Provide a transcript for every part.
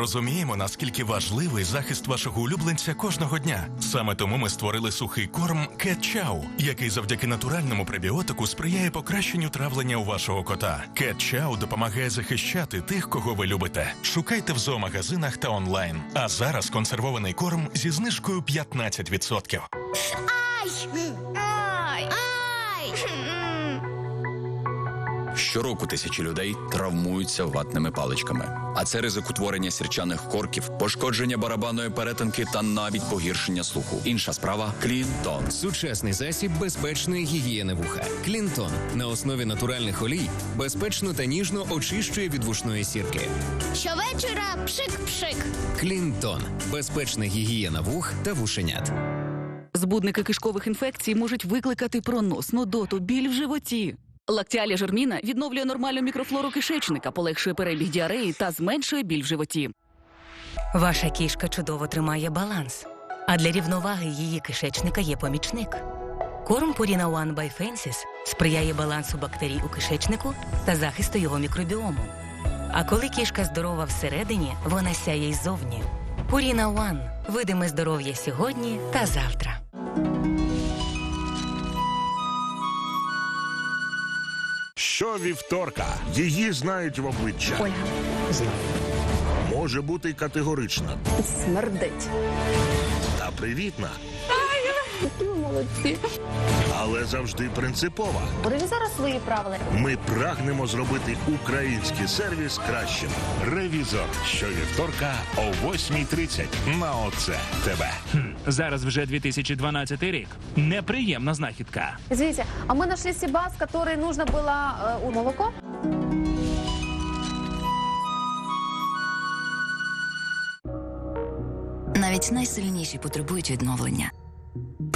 розуміємо, наскільки важливий захист вашого улюбленця кожного дня. Саме тому ми створили сухий корм Cat Chow, який завдяки натуральному пребіотику сприяє покращенню травлення у вашого кота. Cat Chow допомагає захищати тих, кого ви любите. Шукайте в зоомагазинах та онлайн. А зараз консервований корм зі знижкою 15%. Ай! Ай! Ай! Щороку тисячі людей травмуються ватними паличками. А це ризик утворення сірчаних корків, пошкодження барабанної перетинки та навіть погіршення слуху. Інша справа Клінтон. Сучасний засіб безпечної гігієни вуха. Клінтон на основі натуральних олій безпечно та ніжно очищує від вушної сірки. Щовечора пшик-пшик. Клінтон безпечна гігієна вух та вушенят. Збудники кишкових інфекцій можуть викликати пронос, нудоту, біль в животі. Лактіалі жерміна відновлює нормальну мікрофлору кишечника, полегшує перебіг діареї та зменшує біль в животі. Ваша кішка чудово тримає баланс, а для рівноваги її кишечника є помічник. Корм Purina One by Fences сприяє балансу бактерій у кишечнику та захисту його мікробіому. А коли кішка здорова всередині, вона сяє й зовні. Purina One – видиме здоров'я сьогодні та завтра. Щовівторка її знають в обличчя. Ольга. Може бути категорична Смердить. та привітна, ви молодці. але завжди принципова. Буде зараз свої правила. Ми прагнемо зробити український сервіс кращим. Ревізор щовівторка о 8.30 на ОЦЕ ТВ. Зараз вже 2012 рік. Неприємна знахідка. Извините, а мы нашли Сибас, который нужно было э, у молоко? Навіть найсильніші потребують відновлення.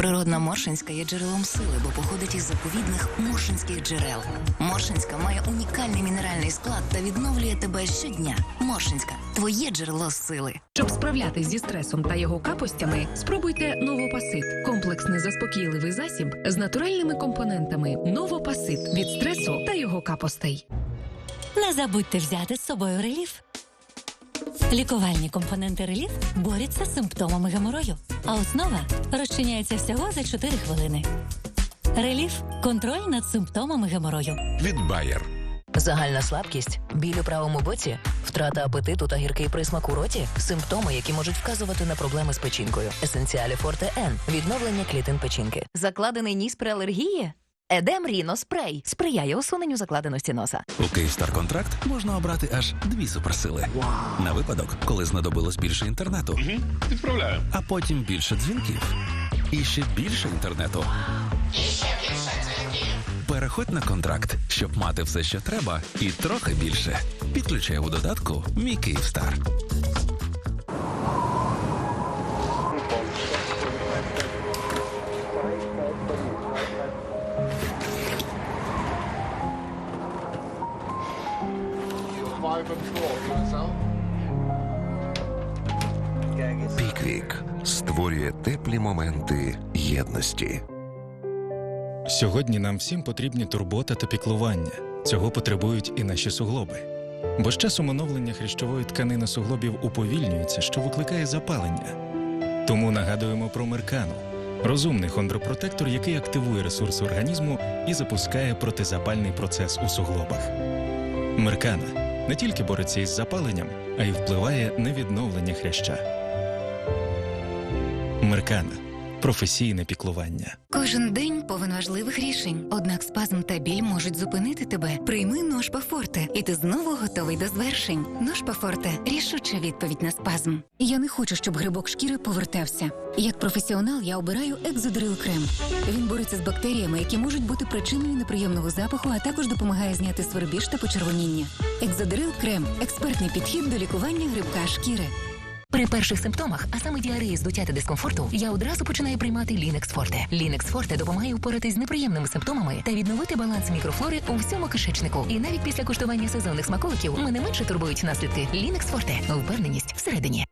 Природна Моршинська є джерелом сили, бо походить із заповідних моршинських джерел. Моршинська має унікальний мінеральний склад та відновлює тебе щодня. Моршинська твоє джерело сили. Щоб справлятись зі стресом та його капостями, спробуйте Новопасит комплексний заспокійливий засіб з натуральними компонентами. Новопасит від стресу та його капостей. Не забудьте взяти з собою реліф. Лікувальні компоненти реліф борються з симптомами геморою, а основа розчиняється всього за 4 хвилини. Реліф контроль над симптомами геморою. Від Bayer. Загальна слабкість, біль у правому боці, втрата апетиту та гіркий присмак у роті симптоми, які можуть вказувати на проблеми з печінкою. Есенціалі Форте Н відновлення клітин печінки. Закладений ніс при алергії. Едем Ріно спрей сприяє усуненню закладеності носа. У Київстар контракт можна обрати аж дві суперсили. На випадок, коли знадобилось більше інтернету. Відправляю. А потім більше дзвінків. І ще більше інтернету. І ще більше дзвінків. Переходь на контракт, щоб мати все, що треба, і трохи більше. Підключай у додатку Мій Київстар. Піквік створює теплі моменти єдності. Сьогодні нам всім потрібні турбота та піклування. Цього потребують і наші суглоби. Бо з часом оновлення хрящової тканини суглобів уповільнюється, що викликає запалення. Тому нагадуємо про меркану розумний хондропротектор, який активує ресурси організму і запускає протизапальний процес у суглобах. Меркана не тільки бореться із запаленням, а й впливає на відновлення хряща. Меркана професійне піклування. Кожен день повен важливих рішень. Однак спазм та біль можуть зупинити тебе. Прийми ножпа форте, і ти знову готовий до звершень. Ножпа форте рішуча відповідь на спазм. Я не хочу, щоб грибок шкіри повертався. Як професіонал, я обираю екзодрил крем. Він бореться з бактеріями, які можуть бути причиною неприємного запаху, а також допомагає зняти свербіж та почервоніння. Екзодрил крем експертний підхід до лікування грибка шкіри. При перших симптомах, а саме діареї, здуття та дискомфорту, я одразу починаю приймати Лінекс Форте. Лінекс Форте допомагає впоратись з неприємними симптомами та відновити баланс мікрофлори у всьому кишечнику. І навіть після куштування сезонних смаколиків мене менше турбують наслідки. Лінекс Форте впевненість всередині.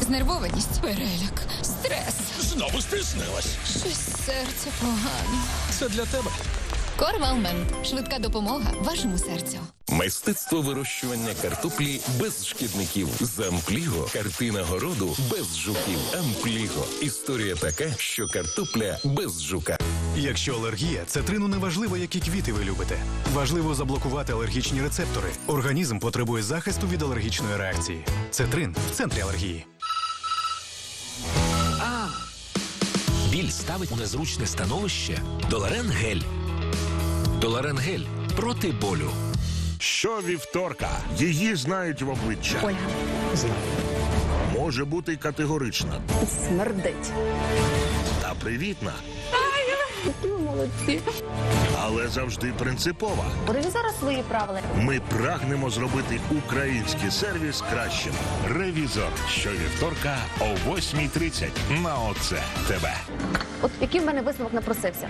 Знервованість, переляк, стрес. Знову стиснилась. Щось серце погано. Це для тебе. Корвалмент. Швидка допомога вашому серцю. Мистецтво вирощування картоплі без шкідників. З Ампліго картина городу без жуків. Ампліго. Історія така, що картопля без жука. Якщо алергія, цитрину не важливо, які квіти ви любите. Важливо заблокувати алергічні рецептори. Організм потребує захисту від алергічної реакції. Цитрин в центрі алергії. Біль ставить у незручне становище. Доларен гель. Доларен гель проти болю. Щовівторка її знають в обличчя. Ольга. Може бути категорична Смердить. та привітна, Ви молодці. але завжди принципова. Ревізора свої правила. Ми прагнемо зробити український сервіс кращим. Ревізор щовівторка о 8.30 на ОЦ ТВ. От який в мене висновок напросився?